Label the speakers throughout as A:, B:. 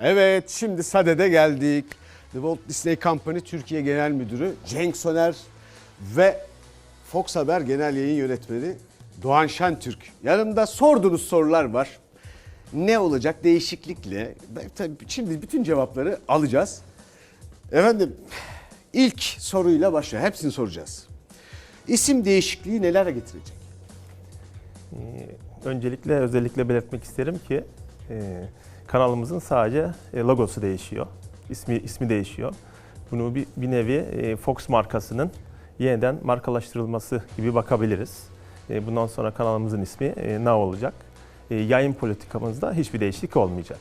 A: Evet, şimdi SADE'de geldik. The Walt Disney Company Türkiye Genel Müdürü Cenk Soner ve Fox Haber Genel Yayın Yönetmeni Doğan Şentürk. Yanımda sorduğunuz sorular var. Ne olacak değişiklikle? Tabii şimdi bütün cevapları alacağız. Efendim, ilk soruyla başla. Hepsini soracağız. İsim değişikliği neler getirecek?
B: Ee, Öncelikle özellikle belirtmek isterim ki e, kanalımızın sadece e, logosu değişiyor. İsmi ismi değişiyor. Bunu bir, bir nevi e, Fox markasının yeniden markalaştırılması gibi bakabiliriz. E, Bundan sonra kanalımızın ismi Now olacak. Yayın politikamızda hiçbir değişiklik olmayacak.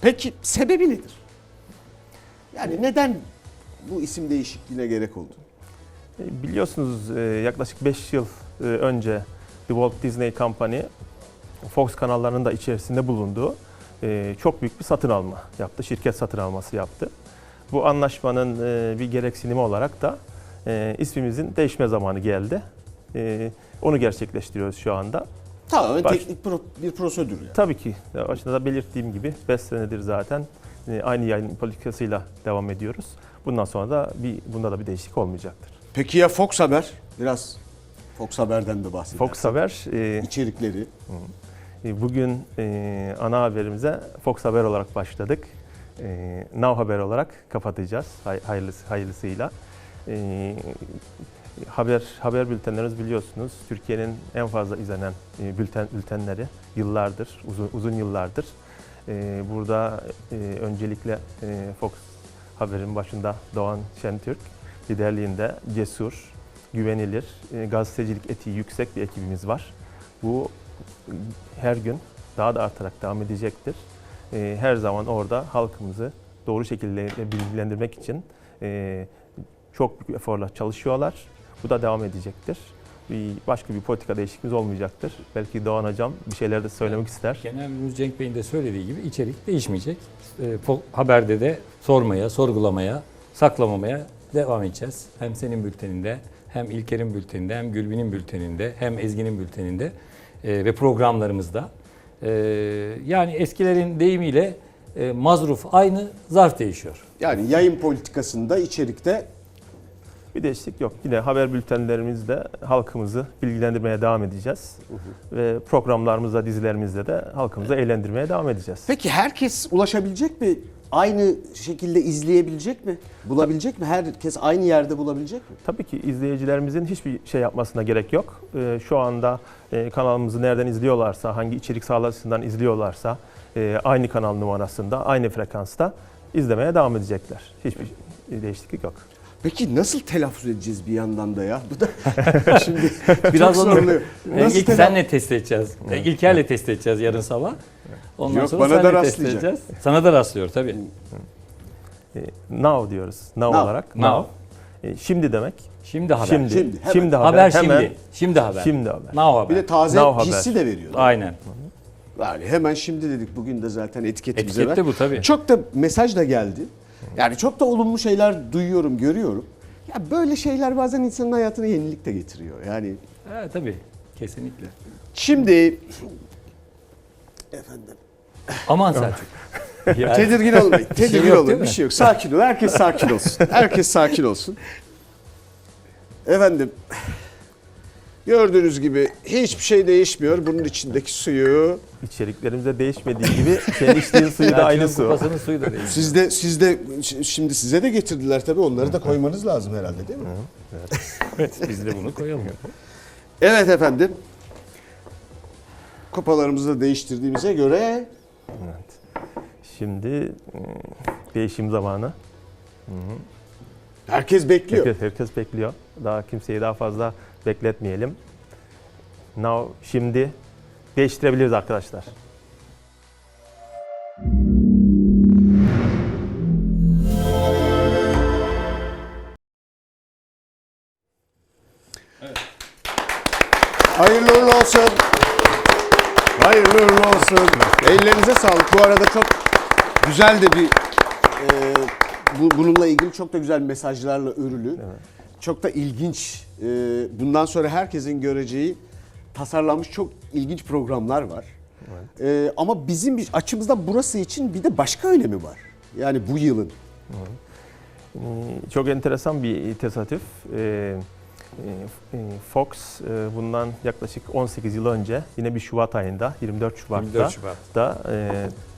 A: Peki sebebi nedir? Yani neden bu isim değişikliğine gerek oldu?
B: Biliyorsunuz yaklaşık 5 yıl önce The Walt Disney Company Fox kanallarının da içerisinde bulunduğu e, çok büyük bir satın alma yaptı. Şirket satın alması yaptı. Bu anlaşmanın e, bir gereksinimi olarak da e, ismimizin değişme zamanı geldi. E, Onu gerçekleştiriyoruz şu anda.
A: Tamamen
B: Baş-
A: teknik pro- bir prosedür yani.
B: Tabii ki başında da belirttiğim gibi 5 senedir zaten aynı yayın politikasıyla devam ediyoruz. Bundan sonra da bir bunda da bir değişiklik olmayacaktır.
A: Peki ya Fox Haber? Biraz Fox Haber'den de bahsedelim.
B: Fox Haber e,
A: içerikleri.
B: E, Bugün e, ana haberimize Fox Haber olarak başladık. E, Now Haber olarak kapatacağız hay- hayırlısı, hayırlısıyla. E, haber haber bültenlerimiz biliyorsunuz Türkiye'nin en fazla izlenen e, bülten bültenleri yıllardır, uzun, uzun yıllardır. E, burada e, öncelikle e, Fox Haber'in başında Doğan Şentürk liderliğinde cesur, güvenilir, e, gazetecilik etiği yüksek bir ekibimiz var. Bu her gün daha da artarak devam edecektir. Ee, Her zaman orada halkımızı doğru şekilde bilgilendirmek için e, çok büyük eforla çalışıyorlar. Bu da devam edecektir. Bir başka bir politika değişikliğimiz olmayacaktır. Belki Doğan Hocam bir şeyler de söylemek ister.
C: Genel Müdür Cenk Bey'in de söylediği gibi içerik değişmeyecek. E, haberde de sormaya, sorgulamaya, saklamamaya devam edeceğiz. Hem senin bülteninde, hem İlker'in bülteninde, hem Gülbin'in bülteninde, hem Ezgi'nin bülteninde e, ve programlarımızda. E, yani eskilerin deyimiyle e, mazruf aynı, zarf değişiyor.
A: Yani yayın politikasında içerikte
B: Bir değişiklik yok. Yine haber bültenlerimizde halkımızı bilgilendirmeye devam edeceğiz. Ve programlarımızda, dizilerimizde de halkımızı eğlendirmeye devam edeceğiz.
A: Peki herkes ulaşabilecek mi? Aynı şekilde izleyebilecek mi? Bulabilecek mi? Herkes aynı yerde bulabilecek mi?
B: Tabii ki izleyicilerimizin hiçbir şey yapmasına gerek yok. Ee, Şu anda e, kanalımızı nereden izliyorlarsa, hangi içerik sağlayıcısından izliyorlarsa e, aynı kanal numarasında, aynı frekansta izlemeye devam edecekler. Hiçbir değişiklik yok.
A: Peki nasıl telaffuz edeceğiz bir yandan da ya? Bu da şimdi
C: Biraz onu ilk
A: telaffuz-
C: senle test edeceğiz. E, İlker'le test edeceğiz yarın sabah. Ondan
A: Yok,
C: sonra
A: bana da rastlayacak.
C: edeceğiz. Sana da rastlıyor tabii.
B: E, Now diyoruz. Now,
A: Now,
B: olarak.
C: now.
B: E, Şimdi demek.
C: Şimdi haber.
B: Şimdi.
A: Şimdi, hemen.
B: Şimdi haber.
C: Haber,
B: hemen,
C: şimdi. Şimdi haber.
B: Şimdi haber.
C: Now haber.
A: Bir de taze
B: Now haber.
A: hissi de veriyor.
C: Aynen.
A: Yani hemen şimdi dedik bugün de zaten etiketimize
C: Etikette bu tabii.
A: Çok da mesaj da geldi. Yani çok da olumlu şeyler duyuyorum, görüyorum. Ya böyle şeyler bazen insanın hayatına yenilik de getiriyor. Yani
C: Ha, tabii. Kesinlikle.
A: şimdi efendim
C: Aman Selçuk. Yani-
A: tedirgin olmayın.
C: şey
A: Tedirgin
C: yok,
A: olun. Bir şey yok. Sakin ol. Herkes sakin olsun. Herkes sakin olsun. Efendim gördüğünüz gibi hiçbir şey değişmiyor. Bunun içindeki suyu
B: İçeriklerimizde değişmediği gibi senin içtiğin suyu da aynı su.
C: kupasının suyu da değil.
A: Siz de siz de şimdi size de getirdiler tabii. Onları da koymanız lazım herhalde değil mi?
C: Evet, biz de bunu koyalım.
A: Evet efendim. Kupalarımızı da değiştirdiğimize göre
B: Şimdi e, değişim zamanı.
A: herkes bekliyor.
B: Herkes, herkes bekliyor. Daha kimseyi daha fazla bekletmeyelim. Now şimdi değiştirebiliriz arkadaşlar.
A: Hayırlı uğurlu olsun. Hayırlı uğurlu olsun. Ellerinize sağlık. Bu arada çok güzel de bir e, bu, bununla ilgili çok da güzel mesajlarla örülü. Çok da ilginç. e, bundan sonra herkesin göreceği tasarlanmış çok ilginç programlar var. Ee, ama bizim bir- açımızdan burası için bir de başka önemi var. Yani bu yılın.
B: Ee, Çok enteresan bir tesadüf. Ee, e, Fox e, bundan yaklaşık 18 yıl önce yine bir Şubat ayında 24 Şubat'ta
C: 24 Şubat.
B: da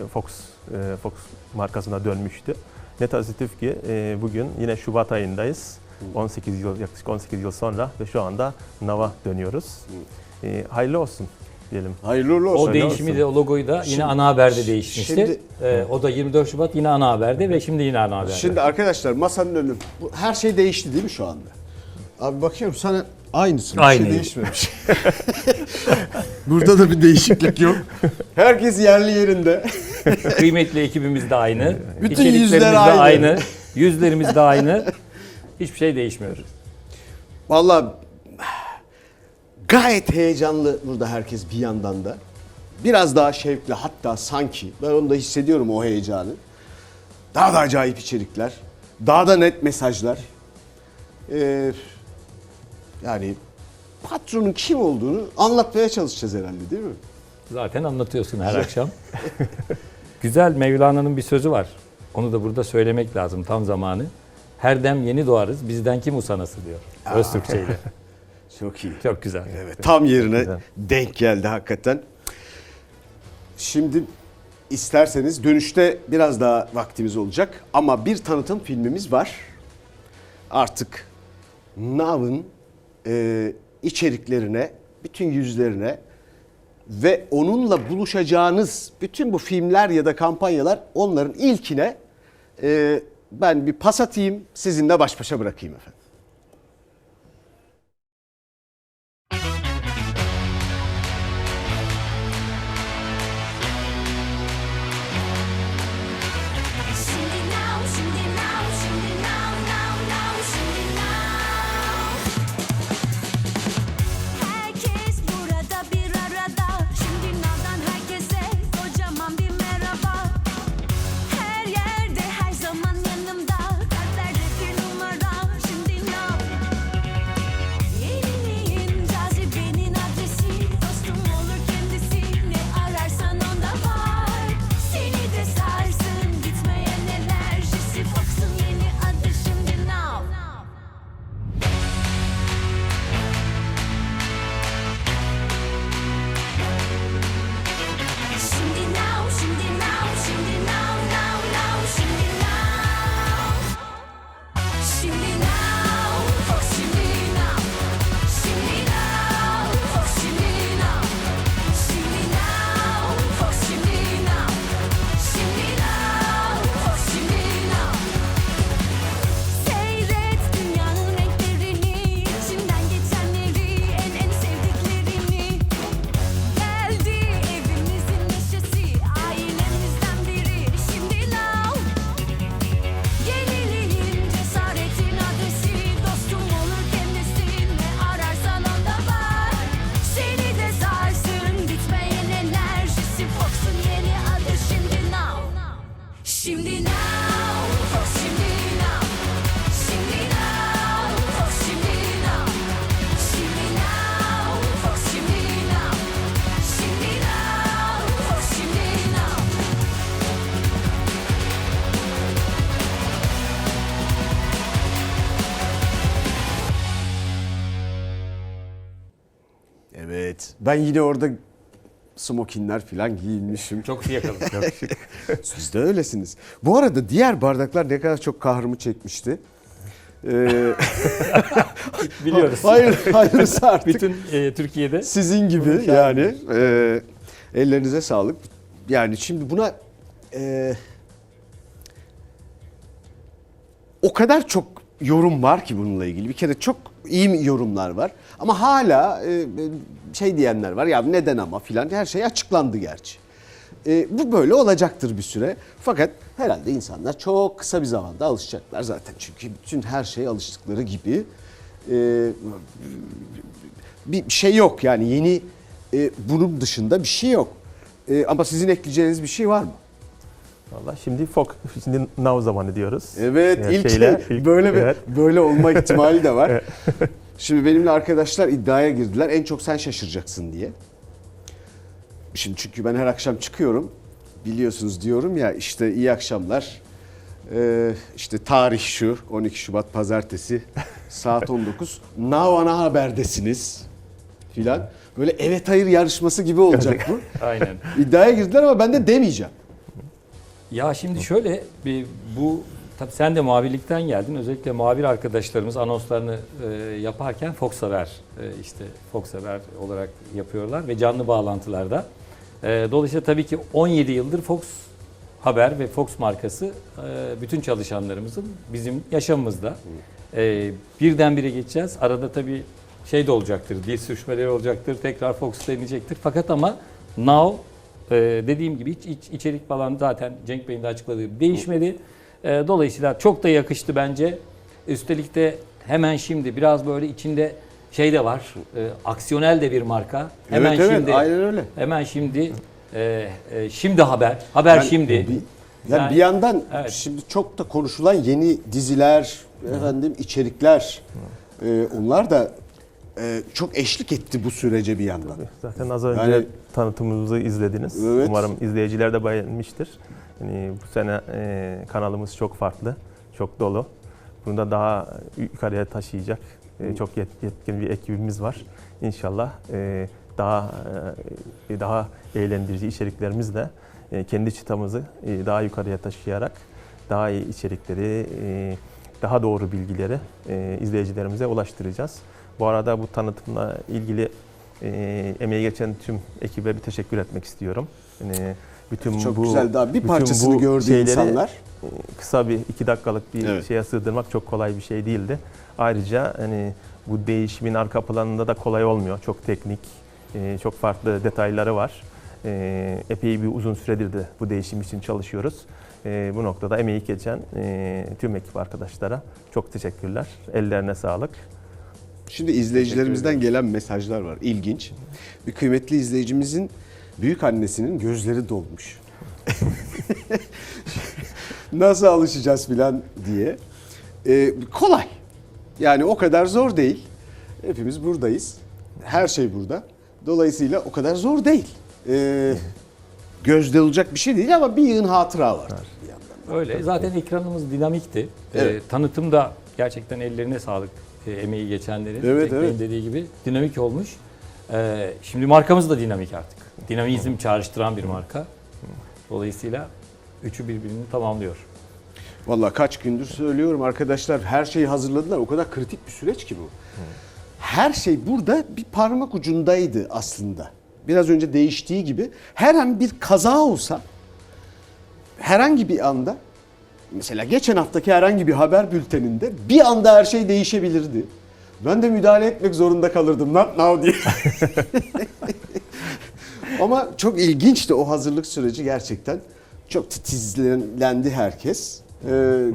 B: e, Fox e, Fox markasına dönmüştü. Ne tesadüf ki e, bugün yine Şubat ayındayız. 18 yıl yaklaşık 18 yıl sonra ve şu anda Nav'a dönüyoruz. E, hayırlı olsun diyelim.
A: Hayırlı uğurlu olsun.
C: O değişimi de o logoyu da yine
A: Şimdi-
C: ana haberde değişmişti.
A: şimdi-
C: Ee, o da 24 Şubat yine ana haberde ve şimdi yine ana haberde.
A: Şimdi arkadaşlar masanın önü. Her şey değişti değil mi şu anda? Abi bakıyorum sana aynısın. Bir
C: Aynı.
A: şey değişmemiş. Burada da bir değişiklik yok. Herkes yerli yerinde.
C: Kıymetli ekibimiz de aynı.
A: Bütün yüzler
C: de
A: aynı.
C: aynı. Yüzlerimiz de aynı. Hiçbir şey değişmiyor.
A: Vallahi gayet heyecanlı burada herkes bir yandan da. Biraz daha şevkli hatta sanki ben onu da hissediyorum o heyecanı. Daha da acayip içerikler. Daha da net mesajlar. Ee, yani patronun kim olduğunu anlatmaya çalışacağız herhalde değil mi?
C: Zaten anlatıyorsun her akşam. Güzel Mevlana'nın bir sözü var. Onu da burada söylemek lazım tam zamanı. Her dem yeni doğarız bizden kim usanası diyor. Öztürkçeyle.
A: Çok iyi.
C: Çok güzel.
A: Evet, tam yerine
B: güzel.
A: denk geldi hakikaten. Şimdi isterseniz dönüşte biraz daha vaktimiz olacak ama bir tanıtım filmimiz var. Artık Nav'ın e, içeriklerine, bütün yüzlerine ve onunla buluşacağınız bütün bu filmler ya da kampanyalar onların ilkine e, ben bir pas atayım, sizinle baş başa bırakayım efendim. Ben yine orada smokinler falan giyinmişim.
C: Çok iyi yakaladın.
A: Siz de öylesiniz. Bu arada diğer bardaklar ne kadar çok kahrımı çekmişti. Ee,
C: Biliyoruz.
A: hayır, hayırlısı artık.
C: Bütün e, Türkiye'de
A: Sizin gibi yani. Ee, ellerinize sağlık. Yani şimdi buna e, o kadar çok yorum var ki bununla ilgili. Bir kere çok iyi yorumlar var. Ama hala e, şey diyenler var ya neden ama filan her şey açıklandı gerçi. E, bu böyle olacaktır bir süre. Fakat herhalde insanlar çok kısa bir zamanda alışacaklar zaten. Çünkü bütün her şeye alıştıkları gibi e, bir şey yok yani yeni e, bunun dışında bir şey yok. E, ama sizin ekleyeceğiniz bir şey var mı?
B: Valla şimdi Fox, şimdi Now zamanı diyoruz.
A: Evet,
B: Ee,
A: ilk,
B: şeyle, ilk-
A: böyle
B: evet.
A: böyle olma ihtimali de var. Şimdi benimle arkadaşlar iddiaya girdiler. En çok sen şaşıracaksın diye. Şimdi çünkü ben her akşam çıkıyorum. Biliyorsunuz diyorum ya işte iyi akşamlar. Ee, işte tarih şu 12 Şubat pazartesi saat 19. Now ana haberdesiniz filan. Böyle evet hayır yarışması gibi olacak bu.
C: Aynen.
A: İddiaya girdiler ama ben de demeyeceğim.
C: Ya şimdi şöyle bir bu tabii sen de muhabirlikten geldin. Özellikle muhabir arkadaşlarımız anonslarını e, yaparken Fox Haber e, işte Fox Haber olarak yapıyorlar ve canlı bağlantılarda. E, dolayısıyla tabii ki 17 yıldır Fox Haber ve Fox markası e, bütün çalışanlarımızın bizim yaşamımızda. E, birdenbire geçeceğiz. Arada tabii şey de olacaktır, dil sürüşmeleri olacaktır, tekrar Fox deneyecektir. Fakat ama Now ee, dediğim gibi hiç, hiç içerik falan zaten Cenk Bey'in de açıkladığı gibi değişmedi. Ee, dolayısıyla çok da yakıştı bence. Üstelik de hemen şimdi biraz böyle içinde şey de var. e, aksiyonel de bir marka. Hemen
A: evet evet
C: şimdi
A: aynen öyle.
C: hemen şimdi e, e, şimdi haber. Haber
A: Yani
C: şimdi.
A: bir- yani
C: Yani-
A: bir yandan
C: Evet.
A: şimdi çok da konuşulan yeni diziler, efendim içerikler, e, onlar da e, çok eşlik etti bu sürece bir yandan.
B: Zaten az önce
A: Yani-
B: tanıtımımızı izlediniz.
A: Evet.
B: Umarım izleyiciler de beğenmiştir. Yani bu sene e, kanalımız çok farklı, çok dolu. Bunu da daha yukarıya taşıyacak e, çok yet- yetkin bir ekibimiz var. İnşallah e, daha e, daha eğlendirici içeriklerimizle e, kendi çıtamızı e, daha yukarıya taşıyarak daha iyi içerikleri, e, daha doğru bilgileri e, izleyicilerimize ulaştıracağız. Bu arada bu tanıtımla ilgili e, emeği geçen tüm ekibe bir teşekkür etmek istiyorum. Yani bütün
A: Çok
B: bu
A: güzel daha bir parçasını
B: bu
A: gördü
B: şeyleri,
A: insanlar.
B: e, kısa bir iki dakikalık bir
A: Evet.
B: şeye sığdırmak çok kolay bir şey değildi. Ayrıca hani bu değişimin arka planında da kolay olmuyor. Çok teknik, e, çok farklı detayları var. E, epey bir uzun süredir de bu değişim için çalışıyoruz. Bu noktada emeği geçen tüm ekip arkadaşlara çok teşekkürler. Ellerine sağlık.
A: Şimdi izleyicilerimizden gelen mesajlar var. İlginç. Bir kıymetli izleyicimizin büyük annesinin gözleri dolmuş. Nasıl alışacağız filan diye. Ee, kolay. Yani o kadar zor değil. Hepimiz buradayız. Her şey burada. Dolayısıyla o kadar zor değil. Ee, gözde olacak bir şey değil ama bir yığın hatıra var. Bir yandan.
C: Öyle. Zaten ekranımız dinamikti.
A: Evet.
C: Ee, tanıtım da gerçekten ellerine sağlık e, emeği geçenlerin.
A: Evet, evet.
C: dediği gibi dinamik olmuş. Ee, şimdi markamız da dinamik artık. Dinamizm çağrıştıran bir marka. Dolayısıyla üçü birbirini tamamlıyor.
A: Vallahi kaç gündür söylüyorum arkadaşlar her şeyi hazırladılar. O kadar kritik bir süreç ki bu. Her şey burada bir parmak ucundaydı aslında. Biraz önce değiştiği gibi her an bir kaza olsa herhangi bir anda mesela geçen haftaki herhangi bir haber bülteninde bir anda her şey değişebilirdi. Ben de müdahale etmek zorunda kalırdım not now diye. Ama çok ilginçti o hazırlık süreci gerçekten. Çok titizlendi herkes. Ee,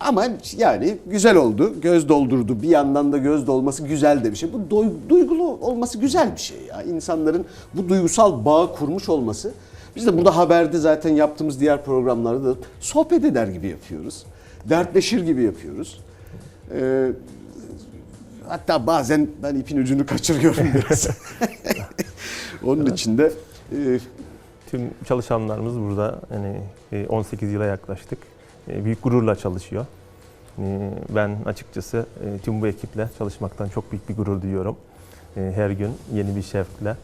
A: ama yani güzel oldu. Göz doldurdu. Bir yandan da göz dolması güzel de bir şey. Bu duygulu olması güzel bir şey ya. İnsanların bu duygusal bağı kurmuş olması. Biz de burada haberde zaten yaptığımız diğer programlarda da sohbet eder gibi yapıyoruz. Dertleşir gibi yapıyoruz. Ee, hatta bazen ben ipin ucunu kaçırıyorum biraz. Onun için de e,
B: Tüm çalışanlarımız burada yani e, 18 yıla yaklaştık. E, Büyük gururla çalışıyor. E, Ben açıkçası e, tüm bu ekiple çalışmaktan çok büyük bir gurur duyuyorum. E, Her gün yeni bir şevkle.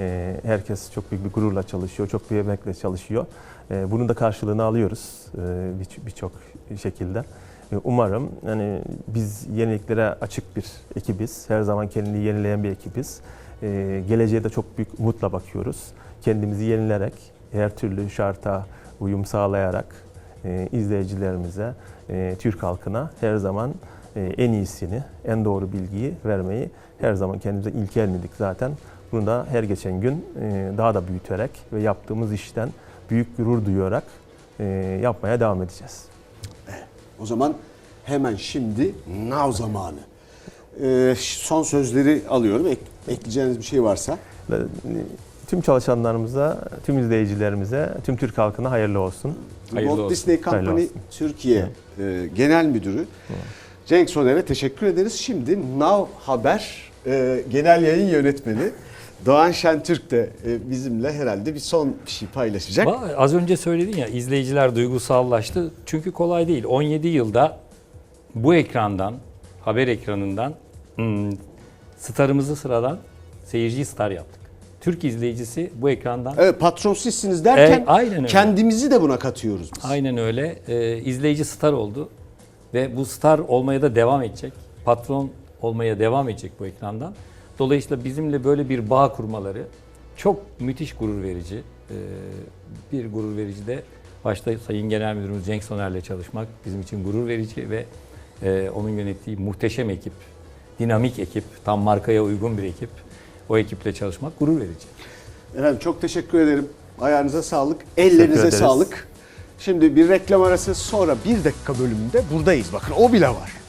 B: E, Herkes çok büyük bir gururla çalışıyor, çok bir emekle çalışıyor. E, Bunun da karşılığını alıyoruz e, bir- birçok şekilde. E, Umarım hani biz yeniliklere açık bir ekibiz. Her zaman kendini yenileyen bir ekibiz. Geleceğe de çok büyük umutla bakıyoruz. Kendimizi yenilerek, her türlü şarta uyum sağlayarak e, izleyicilerimize, e, Türk halkına her zaman en iyisini, en doğru bilgiyi vermeyi her zaman kendimize ilkel miydik zaten. Bunu da her geçen gün e, daha da büyüterek ve yaptığımız işten büyük gurur duyarak e, yapmaya devam edeceğiz.
A: o zaman hemen şimdi now zamanı. Ee, son sözleri alıyorum. Ek- ekleyeceğiniz bir şey varsa.
B: E, Tüm çalışanlarımıza, tüm izleyicilerimize, tüm Türk halkına hayırlı olsun.
C: Hayırlı
A: Walt
C: olsun.
A: Disney Company
B: olsun.
A: Türkiye e, Genel Müdürü Cenk Soner'e teşekkür ederiz. Şimdi Now Haber e, Genel Yayın Yönetmeni Doğan Şentürk de e, bizimle herhalde bir son bir şey paylaşacak.
C: Az önce söyledin ya izleyiciler duygusallaştı. Çünkü kolay değil. 17 yılda bu ekrandan, haber ekranından hmm, starımızı sıradan seyirciyi star yaptık. Türk izleyicisi bu ekrandan
A: Evet patron sizsiniz derken
C: E, aynen öyle.
A: kendimizi de buna katıyoruz biz.
C: aynen öyle e, izleyici star oldu. Ve bu star olmaya da devam edecek. Patron olmaya devam edecek bu ekrandan. Dolayısıyla bizimle böyle bir bağ kurmaları çok müthiş gurur verici. Ee, bir gurur verici de başta Sayın Genel Müdürümüz Cenk Soner'le çalışmak bizim için gurur verici ve e, onun yönettiği muhteşem ekip, dinamik ekip, tam markaya uygun bir ekip. O ekiple çalışmak gurur verici.
A: Efendim çok teşekkür ederim. Ayağınıza sağlık, ellerinize sağlık. Şimdi bir reklam arası sonra bir dakika bölümünde buradayız. Bakın o bile var.